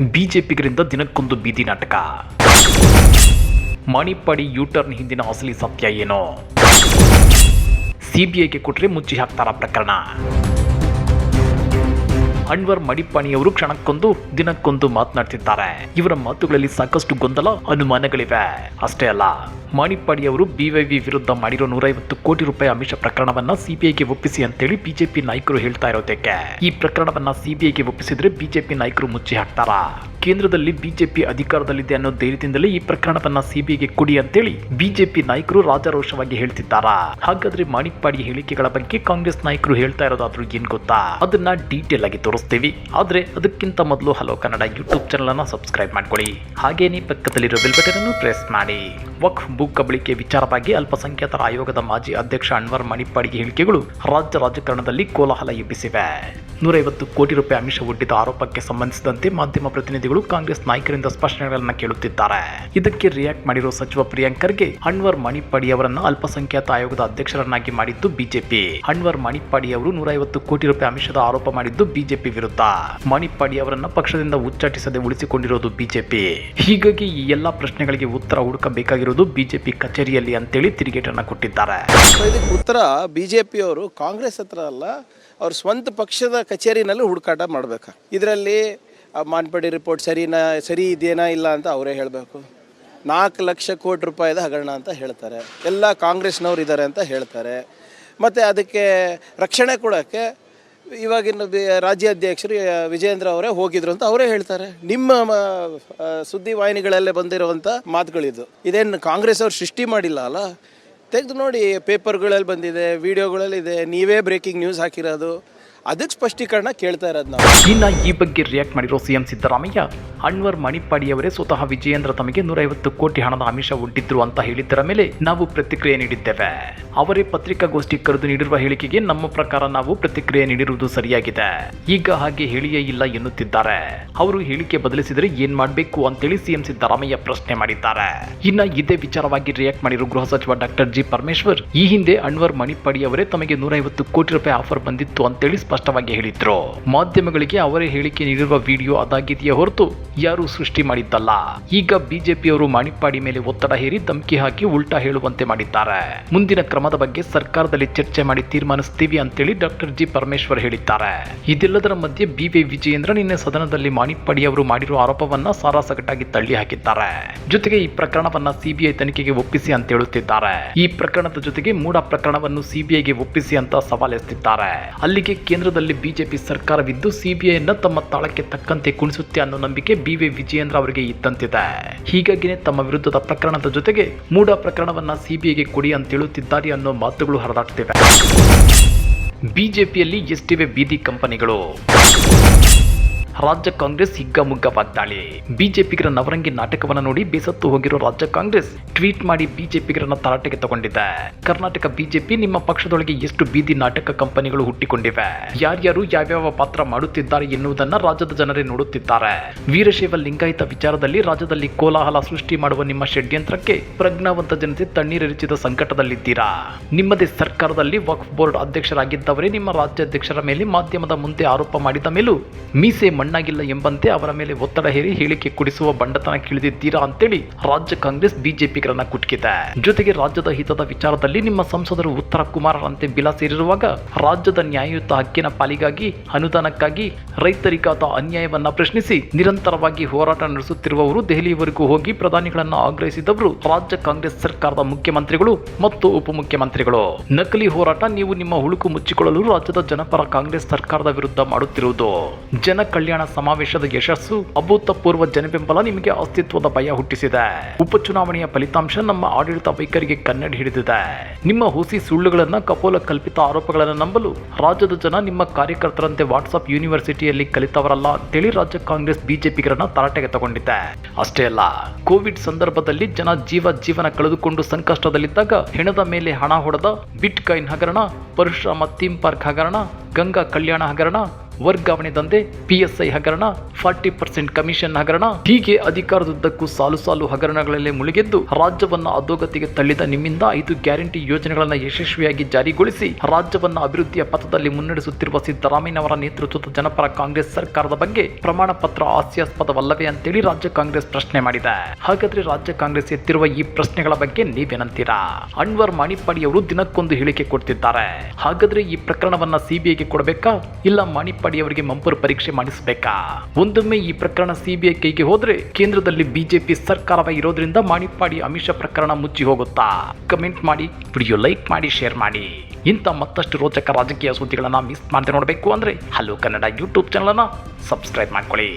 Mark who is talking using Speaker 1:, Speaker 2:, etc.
Speaker 1: ಬಿಜೆಪಿಗರಿಂದ ದಿನಕ್ಕೊಂದು ಬೀದಿ ನಾಟಕ. ಮಣಿಪಾಡಿ ಯೂಟರ್ನ್ ಹಿಂದಿನ ಅಸಲಿ ಸತ್ಯ ಏನು? ಸಿಬಿಐಗೆ ಕೊಟ್ಟರೆ ಮುಚ್ಚಿ ಹಾಕ್ತಾರ ಪ್ರಕರಣ? ಅನ್ವರ್ ಮಡಿಪಾಣಿಯವರು ಕ್ಷಣಕ್ಕೊಂದು, ದಿನಕ್ಕೊಂದು ಮಾತನಾಡ್ತಿದ್ದಾರೆ ಇವರ ಮಾತುಗಳಲ್ಲಿ ಸಾಕಷ್ಟು ಗೊಂದಲ, ಅನುಮಾನಗಳಿವೆ. ಅಷ್ಟೇ ಅಲ್ಲ ಮಾಣಿಪ್ಪಾಡಿಯವರು ಬಿವೈವಿ ವಿರುದ್ಧ ಮಾಡಿರೋ ನೂರೈವತ್ತು ಕೋಟಿ ರೂಪಾಯಿ ಅಮಿಷ ಪ್ರಕರಣವನ್ನ ಸಿಬಿಐಗೆ ಒಪ್ಪಿಸಿ ಅಂತೇಳಿ ಬಿಜೆಪಿ ನಾಯಕರು ಹೇಳ್ತಾ ಇರೋದಕ್ಕೆ. ಈ ಪ್ರಕರಣವನ್ನ ಸಿಬಿಐಗೆ ಒಪ್ಪಿಸಿದ್ರೆ ಬಿಜೆಪಿ ನಾಯಕರು ಮುಚ್ಚಿ ಹಾಕ್ತಾರಾ? ಕೇಂದ್ರದಲ್ಲಿ ಬಿಜೆಪಿ ಅಧಿಕಾರದಲ್ಲಿದೆ ಅನ್ನೋ ಧೈರ್ಯದಿಂದಲೇ ಈ ಪ್ರಕರಣವನ್ನ ಸಿಬಿಐಗೆ ಕೊಡಿ ಅಂತೇಳಿ ಬಿಜೆಪಿ ನಾಯಕರು ರಾಜಾರೋಷವಾಗಿ ಹೇಳ್ತಿದ್ದಾರಾ? ಹಾಗಾದ್ರೆ ಮಾಣಿಪ್ಪಾಡಿ ಹೇಳಿಕೆಗಳ ಬಗ್ಗೆ ಕಾಂಗ್ರೆಸ್ ನಾಯಕರು ಹೇಳ್ತಾ ಇರೋದಾದ್ರೂ ಏನ್ ಗೊತ್ತಾ? ಅದನ್ನ ಡೀಟೇಲ್ ಆಗಿ ತೋರಿಸ್ತೀವಿ. ಆದ್ರೆ ಅದಕ್ಕಿಂತ ಮೊದಲು ಹಲೋ ಕನ್ನಡ ಯೂಟ್ಯೂಬ್ ಚಾನಲ್ ಅನ್ನ ಸಬ್ಸ್ಕ್ರೈಬ್ ಮಾಡ್ಕೊಳ್ಳಿ. ಹಾಗೇನೇ ಪಕ್ಕದಲ್ಲಿರೋ ಬೆಲ್ ಬಟನ್ ಅನ್ನು ಪ್ರೆಸ್ ಮಾಡಿ. ವಕ್ಫ್ ಭೂ ಕಬಳಿಕೆ ವಿಚಾರವಾಗಿ ಅಲ್ಪಸಂಖ್ಯಾತರ ಆಯೋಗದ ಮಾಜಿ ಅಧ್ಯಕ್ಷ ಅನ್ವರ್ ಮಣಿಪಾಡಿಗೆ ಹೇಳಿಕೆಗಳು ರಾಜ್ಯ ರಾಜಕಾರಣದಲ್ಲಿ ಕೋಲಾಹಲ ಎಬ್ಬಿಸಿವೆ. ನೂರೈವತ್ತು ಕೋಟಿ ರೂಪಾಯಿ ಅಮಿಷ ಒಡ್ಡಿದ ಆರೋಪಕ್ಕೆ ಸಂಬಂಧಿಸಿದಂತೆ ಮಾಧ್ಯಮ ಪ್ರತಿನಿಧಿಗಳು ಕಾಂಗ್ರೆಸ್ ನಾಯಕರಿಂದ ಸ್ಪಷ್ಟನೆಗಳನ್ನು ಕೇಳುತ್ತಿದ್ದಾರೆ. ಇದಕ್ಕೆ ರಿಯಾಕ್ಟ್ ಮಾಡಿರುವ ಸಚಿವ ಪ್ರಿಯಾಂಕರ್ಗೆ ಅನ್ವರ್ ಮಣಿಪಾಡಿ ಅವರನ್ನು ಅಲ್ಪಸಂಖ್ಯಾತ ಆಯೋಗದ ಅಧ್ಯಕ್ಷರನ್ನಾಗಿ ಮಾಡಿದ್ದು ಬಿಜೆಪಿ. ಅನ್ವರ್ ಮಣಿಪಾಡಿ ಅವರು ನೂರೈವತ್ತು ಕೋಟಿ ರೂಪಾಯಿ ಅಮಿಷದ ಆರೋಪ ಮಾಡಿದ್ದು ಬಿಜೆಪಿ ವಿರುದ್ಧ. ಮಣಿಪಾಡಿ ಅವರನ್ನು ಪಕ್ಷದಿಂದ ಉಚ್ಚಾಟಿಸದೆ ಉಳಿಸಿಕೊಂಡಿರೋದು ಬಿಜೆಪಿ. ಹೀಗಾಗಿ ಈ ಎಲ್ಲಾ ಪ್ರಶ್ನೆಗಳಿಗೆ ಉತ್ತರ ಹುಡುಕಬೇಕಾಗಿರೋದು ಬಿಜೆಪಿ. ಕಚೇರಿಯಲ್ಲಿ ಅಂತೇಳಿ ತಿರುಗೇಟನ್ನು ಕೊಟ್ಟಿದ್ದಾರೆ.
Speaker 2: ಇದಕ್ಕೆ ಉತ್ತರ ಬಿಜೆಪಿ ಅವರು ಪಿಯವರು ಕಾಂಗ್ರೆಸ್ ಹತ್ರ ಅಲ್ಲ, ಅವ್ರ ಸ್ವಂತ ಪಕ್ಷದ ಕಚೇರಿನಲ್ಲಿ ಹುಡುಕಾಟ ಮಾಡಬೇಕು. ಇದರಲ್ಲಿ ಮಾನ್ಪಡಿ ರಿಪೋರ್ಟ್ ಸರಿನಾ, ಸರಿ ಇದೇನಾ ಇಲ್ಲ ಅಂತ ಅವರೇ ಹೇಳಬೇಕು. ನಾಲ್ಕು ಲಕ್ಷ ಕೋಟಿ ರೂಪಾಯಿದ ಹಗರಣ ಅಂತ ಹೇಳ್ತಾರೆ. ಎಲ್ಲ ಕಾಂಗ್ರೆಸ್ನವ್ರು ಇದ್ದಾರೆ ಅಂತ ಹೇಳ್ತಾರೆ. ಮತ್ತು ಅದಕ್ಕೆ ರಕ್ಷಣೆ ಕೊಡೋಕ್ಕೆ ಇವಾಗಿನ ರಾಜ್ಯಾಧ್ಯಕ್ಷರು ಆ, ವಿಜೇಂದ್ರ ಅವರೇ ಹೋಗಿದ್ರು ಅಂತ ಅವರೇ ಹೇಳ್ತಾರೆ. ನಿಮ್ಮ ಸುದ್ದಿ ವಾಹಿನಿಗಳಲ್ಲೇ ಬಂದಿರುವಂಥ ಮಾತುಗಳಿದು. ಇದೇನು ಕಾಂಗ್ರೆಸ್ ಅವ್ರು ಸೃಷ್ಟಿ ಮಾಡಿಲ್ಲ ಅಲ್ಲ? ತೆಗೆದು ನೋಡಿ ಪೇಪರ್ಗಳಲ್ಲಿ ಬಂದಿದೆ ವಿಡಿಯೋಗಳಲ್ಲಿ ಇದೆ ನೀವೇ ಬ್ರೇಕಿಂಗ್ ನ್ಯೂಸ್ ಹಾಕಿರೋದು. ಅದಕ್ಕೆ ಸ್ಪಷ್ಟೀಕರಣ ಕೇಳ್ತಾ ಇರೋದು ನಾವು.
Speaker 1: ಇನ್ನ ಈ ಬಗ್ಗೆ ರಿಯಾಕ್ಟ್ ಮಾಡಿರೋ ಸಿಎಂ ಸಿದ್ದರಾಮಯ್ಯ, ಅನ್ವರ್ ಮಣಿಪಾಡಿಯವರೇ ಸ್ವತಃ ವಿಜಯೇಂದ್ರ ತಮಗೆ ನೂರೈವತ್ತು ಕೋಟಿ ಹಣದ ಆಮಿಷ ಒಡ್ಡಿದ್ರು ಅಂತ ಹೇಳಿದ್ದರ ಮೇಲೆ ನಾವು ಪ್ರತಿಕ್ರಿಯೆ ನೀಡಿದ್ದೇವೆ. ಅವರೇ ಪತ್ರಿಕಾಗೋಷ್ಠಿ ಕರೆದು ನೀಡಿರುವ ಹೇಳಿಕೆಗೆ ನಮ್ಮ ಪ್ರಕಾರ ನಾವು ಪ್ರತಿಕ್ರಿಯೆ ನೀಡಿರುವುದು ಸರಿಯಾಗಿದೆ. ಈಗ ಹಾಗೆ ಹೇಳಿಯೇ ಇಲ್ಲ ಎನ್ನುತ್ತಿದ್ದಾರೆ. ಅವರು ಹೇಳಿಕೆ ಬದಲಿಸಿದರೆ ಏನ್ ಮಾಡಬೇಕು ಅಂತೇಳಿ ಸಿಎಂ ಸಿದ್ದರಾಮಯ್ಯ ಪ್ರಶ್ನೆ ಮಾಡಿದ್ದಾರೆ. ಇನ್ನ ಇದೇ ವಿಚಾರವಾಗಿ ರಿಯಾಕ್ಟ್ ಮಾಡಿರುವ ಗೃಹ ಸಚಿವ ಡಾಕ್ಟರ್ ಜಿ ಪರಮೇಶ್ವರ್, ಈ ಹಿಂದೆ ಅನ್ವರ್ ಮಣಿಪಾಡಿ ಅವರೇ ತಮಗೆ ನೂರೈವತ್ತು ಕೋಟಿ ರೂಪಾಯಿ ಆಫರ್ ಬಂದಿತ್ತು ಅಂತೇಳಿ ಸ್ಪಷ್ಟವಾಗಿ ಹೇಳಿದ್ರು. ಮಾಧ್ಯಮಗಳಿಗೆ ಅವರೇ ಹೇಳಿಕೆ ನೀಡಿರುವ ವಿಡಿಯೋ ಅದಾಗಿದೆಯೇ ಹೊರತು ಯಾರು ಸೃಷ್ಟಿ ಮಾಡಿದ್ದಲ್ಲ. ಈಗ ಬಿಜೆಪಿಯವರು ಮಾಣಿಪ್ಪಾಡಿ ಮೇಲೆ ಒತ್ತಡ ಹೇರಿ ಧಮಕಿ ಹಾಕಿ ಉಲ್ಟಾ ಹೇಳುವಂತೆ ಮಾಡಿದ್ದಾರೆ. ಮುಂದಿನ ಕ್ರಮದ ಬಗ್ಗೆ ಸರ್ಕಾರದಲ್ಲಿ ಚರ್ಚೆ ಮಾಡಿ ತೀರ್ಮಾನಿಸ್ತೀವಿ ಅಂತೇಳಿ ಡಾಕ್ಟರ್ ಜಿ ಪರಮೇಶ್ವರ್ ಹೇಳಿದ್ದಾರೆ. ಇದೆಲ್ಲದರ ಮಧ್ಯೆ ಬಿವೈ ವಿಜಯೇಂದ್ರ ನಿನ್ನೆ ಸದನದಲ್ಲಿ ಮಾಣಿಪ್ಪಾಡಿ ಅವರು ಮಾಡಿರುವ ಆರೋಪವನ್ನ ಸಾರಾಸಗಟಾಗಿ ತಳ್ಳಿ ಹಾಕಿದ್ದಾರೆ. ಜೊತೆಗೆ ಈ ಪ್ರಕರಣವನ್ನ ಸಿಬಿಐ ತನಿಖೆಗೆ ಒಪ್ಪಿಸಿ ಅಂತ ಹೇಳುತ್ತಿದ್ದಾರೆ. ಈ ಪ್ರಕರಣದ ಜೊತೆಗೆ ಮೂಡ ಪ್ರಕರಣವನ್ನು ಸಿಬಿಐಗೆ ಒಪ್ಪಿಸಿ ಅಂತ ಸವಾಲೆಸ್ತಿದ್ದಾರೆ ಅಲ್ಲಿಗೆ ಕೇಂದ್ರದಲ್ಲಿ ಬಿಜೆಪಿ ಸರ್ಕಾರವಿದ್ದು ಸಿಬಿಐನ ತಮ್ಮ ತಾಳಕ್ಕೆ ತಕ್ಕಂತೆ ಕುಣಿಸುತ್ತೆ ಅನ್ನೋ ನಂಬಿಕೆ ಬಿವಿ ವಿಜಯೇಂದ್ರ ಅವರಿಗೆ ಇದ್ದಂತಿದೆ. ಹೀಗಾಗಿನೇ ತಮ್ಮ ವಿರುದ್ಧದ ಪ್ರಕರಣದ ಜೊತೆಗೆ ಮೂಡ ಪ್ರಕರಣವನ್ನ ಸಿಬಿಐಗೆ ಕೊಡಿ ಅಂತ ಹೇಳುತ್ತಿದ್ದಾರೆ ಅನ್ನೋ ಮಾತುಗಳು ಹರಿದಾಡ್ತಿವೆ. ಬಿಜೆಪಿಯಲ್ಲಿ ಎಷ್ಟಿವೆ ಬೀದಿ ಕಂಪನಿಗಳು? ರಾಜ್ಯ ಕಾಂಗ್ರೆಸ್ ಹಿಗ್ಗಮುಗ್ಗ ವಾಗ್ದಾಳಿ. ಬಿಜೆಪಿಗರ ನವರಂಗಿ ನಾಟಕವನ್ನು ನೋಡಿ ಬೇಸತ್ತು ಹೋಗಿರೋ ರಾಜ್ಯ ಕಾಂಗ್ರೆಸ್ ಟ್ವೀಟ್ ಮಾಡಿ ಬಿಜೆಪಿಗರನ್ನ ತರಾಟೆಗೆ ತಗೊಂಡಿದೆ. ಕರ್ನಾಟಕ ಬಿಜೆಪಿ ನಿಮ್ಮ ಪಕ್ಷದೊಳಗೆ ಎಷ್ಟು ಬೀದಿ ನಾಟಕ ಕಂಪನಿಗಳು ಹುಟ್ಟಿಕೊಂಡಿವೆ? ಯಾರ್ಯಾರು ಯಾವ್ಯಾವ ಪಾತ್ರ ಮಾಡುತ್ತಿದ್ದಾರೆ ಎನ್ನುವುದನ್ನ ರಾಜ್ಯದ ಜನರೇ ನೋಡುತ್ತಿದ್ದಾರೆ. ವೀರಶೈವ ಲಿಂಗಾಯತ ವಿಚಾರದಲ್ಲಿ ರಾಜ್ಯದಲ್ಲಿ ಕೋಲಾಹಲ ಸೃಷ್ಟಿ ಮಾಡುವ ನಿಮ್ಮ ಷಡ್ಯಂತ್ರಕ್ಕೆ ಪ್ರಜ್ಞಾವಂತ ಜನತೆ ತಣ್ಣೀರೆರಚಿದ ಸಂಕಟದಲ್ಲಿದ್ದೀರಾ? ನಿಮ್ಮದೇ ಸರ್ಕಾರದಲ್ಲಿ ವಕ್ಫ್ ಬೋರ್ಡ್ ಅಧ್ಯಕ್ಷರಾಗಿದ್ದವರೇ ನಿಮ್ಮ ರಾಜ್ಯಾಧ್ಯಕ್ಷರ ಮೇಲೆ ಮಾಧ್ಯಮದ ಮುಂದೆ ಆರೋಪ ಮಾಡಿದ ಮೇಲೂ ಮೀಸೆ ಮಣ್ಣಾಗಿಲ್ಲ ಎಂಬಂತೆ ಅವರ ಮೇಲೆ ಒತ್ತಡ ಹೇರಿ ಹೇಳಿಕೆ ಕೊಡಿಸುವ ಬಂಡತನ ಕಿಳಿದಿದ್ದೀರಾ ಅಂತೇಳಿ ರಾಜ್ಯ ಕಾಂಗ್ರೆಸ್ ಬಿಜೆಪಿಗರನ್ನ ಕುಟ್ಕಿದೆ. ಜೊತೆಗೆ ರಾಜ್ಯದ ಹಿತದ ವಿಚಾರದಲ್ಲಿ ನಿಮ್ಮ ಸಂಸದರು ಉತ್ತರ ಕುಮಾರರಂತೆ ಬಿಲ ಸೇರಿರುವಾಗ ರಾಜ್ಯದ ನ್ಯಾಯಯುತ ಹಕ್ಕಿನ ಪಾಲಿಗಾಗಿ ಅನುದಾನಕ್ಕಾಗಿ ರೈತರಿಗಾದ ಅನ್ಯಾಯವನ್ನ ಪ್ರಶ್ನಿಸಿ ನಿರಂತರವಾಗಿ ಹೋರಾಟ ನಡೆಸುತ್ತಿರುವವರು ದೆಹಲಿಯವರೆಗೂ ಹೋಗಿ ಪ್ರಧಾನಿಗಳನ್ನ ಆಗ್ರಹಿಸಿದವರು ರಾಜ್ಯ ಕಾಂಗ್ರೆಸ್ ಸರ್ಕಾರದ ಮುಖ್ಯಮಂತ್ರಿಗಳು ಮತ್ತು ಉಪಮುಖ್ಯಮಂತ್ರಿಗಳು. ನಕಲಿ ಹೋರಾಟ ನೀವು ನಿಮ್ಮ ಹುಳುಕು ಮುಚ್ಚಿಕೊಳ್ಳಲು ರಾಜ್ಯದ ಜನಪರ ಕಾಂಗ್ರೆಸ್ ಸರ್ಕಾರದ ವಿರುದ್ಧ ಮಾಡುತ್ತಿರುವುದು. ಜನ ಸಮಾವೇಶದ ಯಶಸ್ಸು ಅಭೂತಪೂರ್ವ ಜನಬೆಂಬಲ ನಿಮಗೆ ಅಸ್ತಿತ್ವದ ಭಯ ಹುಟ್ಟಿಸಿದೆ. ಉಪಚುನಾವಣೆಯ ಫಲಿತಾಂಶ ನಮ್ಮ ಆಡಳಿತ ವೈಖರಿಗೆ ಕನ್ನಡಿ ಹಿಡಿದಿದೆ. ನಿಮ್ಮ ಹುಸಿ ಸುಳ್ಳುಗಳನ್ನ ಕಪೋಲ ಕಲ್ಪಿತ ಆರೋಪಗಳನ್ನು ನಂಬಲು ರಾಜ್ಯದ ಜನ ನಿಮ್ಮ ಕಾರ್ಯಕರ್ತರಂತೆ ವಾಟ್ಸ್ಆಪ್ ಯೂನಿವರ್ಸಿಟಿಯಲ್ಲಿ ಕಲಿತವರಲ್ಲ ಅಂತೇಳಿ ರಾಜ್ಯ ಕಾಂಗ್ರೆಸ್ ಬಿಜೆಪಿಗರನ್ನ ತರಾಟೆಗೆ ತಗೊಂಡಿದೆ ಅಷ್ಟೇ ಅಲ್ಲ, ಕೋವಿಡ್ ಸಂದರ್ಭದಲ್ಲಿ ಜನ ಜೀವ ಜೀವನ ಕಳೆದುಕೊಂಡು ಸಂಕಷ್ಟದಲ್ಲಿದ್ದಾಗ ಹೆಣದ ಮೇಲೆ ಹಣ ಹೊಡೆದ ಬಿಟ್ ಕಾಯಿನ್ ಹಗರಣ, ಪರಶುರಾಮ ಥೀಮ್ ಪಾರ್ಕ್ ಹಗರಣ, ಗಂಗಾ ಕಲ್ಯಾಣ ಹಗರಣ ವರ್ಗಾವಣೆ ದಂಧೆ ಪಿಎಸ್ಐ ಹಗರಣ, ಫಾರ್ಟಿ ಪರ್ಸೆಂಟ್ ಕಮಿಷನ್ ಹಗರಣ. ಹೀಗೆ ಅಧಿಕಾರದುದ್ದಕ್ಕೂ ಸಾಲು ಸಾಲು ಹಗರಣಗಳಲ್ಲಿ ಮುಳುಗೆದ್ದು, ರಾಜ್ಯವನ್ನ ಅಧೋಗತಿಗೆ ತಳ್ಳಿದ ನಿಮ್ಮಿಂದ ಐದು ಗ್ಯಾರಂಟಿ ಯೋಜನೆಗಳನ್ನು ಯಶಸ್ವಿಯಾಗಿ ಜಾರಿಗೊಳಿಸಿ, ರಾಜ್ಯವನ್ನ ಅಭಿವೃದ್ಧಿಯ ಪಥದಲ್ಲಿ ಮುನ್ನಡೆಸುತ್ತಿರುವ ಸಿದ್ದರಾಮಯ್ಯನವರ ನೇತೃತ್ವದ ಜನಪರ ಕಾಂಗ್ರೆಸ್ ಸರ್ಕಾರದ ಬಗ್ಗೆ ಪ್ರಮಾಣ ಪತ್ರ ಹಾಸ್ಯಾಸ್ಪದವಲ್ಲವೇ ಅಂತೇಳಿ ರಾಜ್ಯ ಕಾಂಗ್ರೆಸ್ ಪ್ರಶ್ನೆ ಮಾಡಿದೆ. ಹಾಗಾದ್ರೆ ರಾಜ್ಯ ಕಾಂಗ್ರೆಸ್ ಎತ್ತಿರುವ ಈ ಪ್ರಶ್ನೆಗಳ ಬಗ್ಗೆ ನೀವೇನಂತೀರಾ? ಅನ್ವರ್ ಮಾಣಿಪ್ಪಾಡಿ ಅವರು ದಿನಕ್ಕೊಂದು ಹೇಳಿಕೆ ಕೊಡ್ತಿದ್ದಾರೆ. ಹಾಗಾದ್ರೆ ಈ ಪ್ರಕರಣವನ್ನ ಸಿಬಿಐಗೆ ಕೊಡಬೇಕಾ? ಇಲ್ಲ ಮಾಣಿಪ್ಪಾಡಿ ಅವರಿಗೆ ಮಂಪರು ಪರೀಕ್ಷೆ ಮಾಡಿಸಬೇಕಾ? ಒಂದೊಮ್ಮೆ ಈ ಪ್ರಕರಣ ಸಿಬಿಐ ಕೈಗೆ ಹೋದ್ರೆ ಕೇಂದ್ರದಲ್ಲಿ ಬಿಜೆಪಿ ಸರ್ಕಾರವೇ ಇರೋದ್ರಿಂದ ಮಾಣಿಪ್ಪಾಡಿ ಅಮಿಷ ಪ್ರಕರಣ ಮುಚ್ಚಿ ಹೋಗುತ್ತಾ? ಕಮೆಂಟ್ ಮಾಡಿ, ವಿಡಿಯೋ ಲೈಕ್ ಮಾಡಿ, ಶೇರ್ ಮಾಡಿ. ಇಂಥ ಮತ್ತಷ್ಟು ರೋಚಕ ರಾಜಕೀಯ ಸುದ್ದಿಗಳನ್ನ ಮಿಸ್ ಮಾಡದೆ ನೋಡಬೇಕು ಅಂದ್ರೆ ಹಲೋ ಕನ್ನಡ ಯೂಟ್ಯೂಬ್ ಚಾನಲನ್ನು ಸಬ್ಸ್ಕ್ರೈಬ್ ಮಾಡ್ಕೊಳ್ಳಿ.